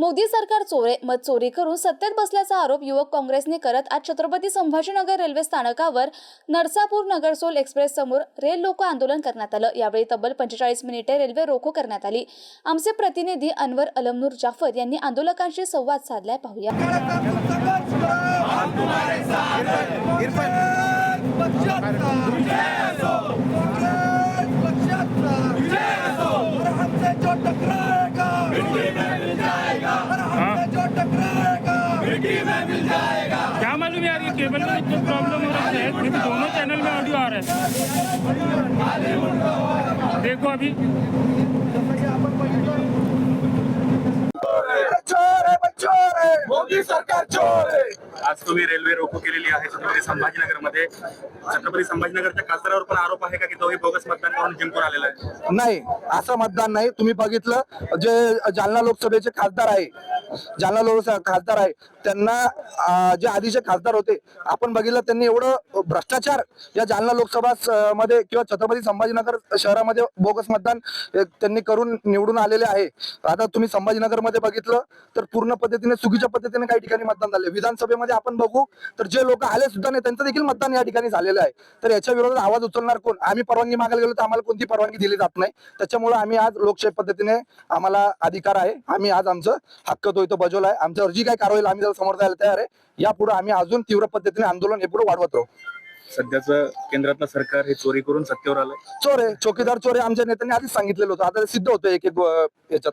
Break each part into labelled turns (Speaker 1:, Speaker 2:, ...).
Speaker 1: मोदी सरकार चोरे मत चोरी करून सत्तेत बसल्याचा आरोप युवक काँग्रेसने करत आज छत्रपती संभाजीनगर रेल्वे स्थानकावर नरसापूर नगरसोल एक्सप्रेस समोर रेल लोको आंदोलन करण्यात आलं. यावेळी तब्बल पंचेचाळीस मिनिटे रेल्वे रोको करण्यात आली. आमचे प्रतिनिधी अनवर अलमनूर जाफर यांनी आंदोलकांशी संवाद साधलाय. पाहूया.
Speaker 2: क्या मालूम यार ये केबल में जो प्रॉब्लम हो रहा है? क्योंकि दोनों चैनल में ऑडियो आ रहा है। देखो अभी।
Speaker 3: चोर है चोर है। मोदी सरकार चोर है।
Speaker 4: आज तुम्ही रेल्वे रोको केलेली आहे छत्रपती संभाजीनगरमध्ये छत्रपती संभाजीनगरच्या खासदारावर पण आरोप आहे का की तोही बोगस मतदान करून जिंकून आलेला आहे?
Speaker 5: नाही असं मतदान नाही. तुम्ही बघितलं जे जालना लोकसभेचे खासदार आहे जालना लोक खासदार आहे त्यांना जे आधीचे खासदार होते आपण बघितलं त्यांनी एवढं भ्रष्टाचार या जालना लोकसभा मध्ये किंवा छत्रपती संभाजीनगर शहरामध्ये बोगस मतदान त्यांनी करून निवडून आलेले आहे. आता तुम्ही संभाजीनगरमध्ये बघितलं तर पूर्ण पद्धतीने चुकीच्या पद्धतीने काही ठिकाणी मतदान झाले. विधानसभेमध्ये आपण बघू तर जे लोक आले सुद्धा नाही त्यांचं देखील मतदान या ठिकाणी झालेलं आहे. तर याच्या विरोधात आवाज उचलणार कोण? आम्ही परवानगी मागायला गेलो तर आम्हाला कोणती परवानगी दिली जात नाही. त्याच्यामुळे आम्ही आज लोकशाही पद्धतीने आम्हाला अधिकार आहे. आम्ही आज आमचं हक्क तो इथं बजावला आहे. आमच्यावर जी काही कारवाई होईल, आम्ही त्याला समोर जायला तयार आहे. यापुढे आम्ही अजून तीव्र पद्धतीने आंदोलन हे पुढे वाढवत राहू.
Speaker 4: सध्याचं केंद्रातलं सरकार हे चोरी करून सत्तेवर आलं
Speaker 5: चोर आहे. चौकीदार चोर आहे. आमच्या नेत्यांनी आधीच सांगितलेलं होतं. आता ते सिद्ध होतं एक एक अं, याच्यात.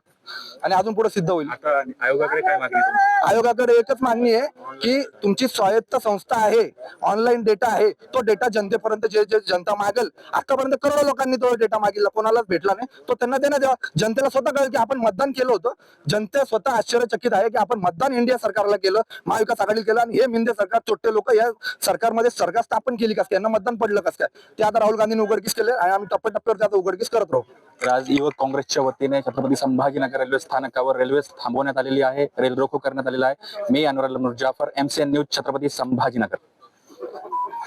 Speaker 5: आणि अजून पुढे सिद्ध होईल.
Speaker 4: आता आयोगाकडे काय मागणी तुमची?
Speaker 5: आयोगाकडे एकच मागणी आहे की तुमची स्वायत्त संस्था आहे ऑनलाईन डेटा आहे तो डेटा जनतेपर्यंत जे जे जनता मागेल आतापर्यंत करोडो लोकांनी तो डेटा मागितला कोणालाच भेटला नाही. तो त्यांना देण्यात द्यावा जनतेला स्वतः कळेल की आपण मतदान केलं होतं. जनते स्वतः आश्चर्यचकित आहे की आपण मतदान इंडिया सरकारला केलं महाविकास आघाडीला केलं आणि हे मिंदे सरकार छोटे लोक या सरकारमध्ये सरकार स्थापन केली कस काय? यांना मतदान पडलं कस काय? ते आता राहुल गांधींनी उघडकीस केले आणि आम्ही टप्प्याटप्प्यावर त्याचा उघडकीस करत राहू.
Speaker 6: तर आज युवक काँग्रेसच्या वतीने छत्रपती संभाजीनगर रेल्वे स्थानकावर रेल्वे थांबवण्यात आलेली आहे. रेल रोको करण्यात आलेला आहे. मी अनुराल जाफर एमसीएन न्यूज छत्रपती संभाजीनगर.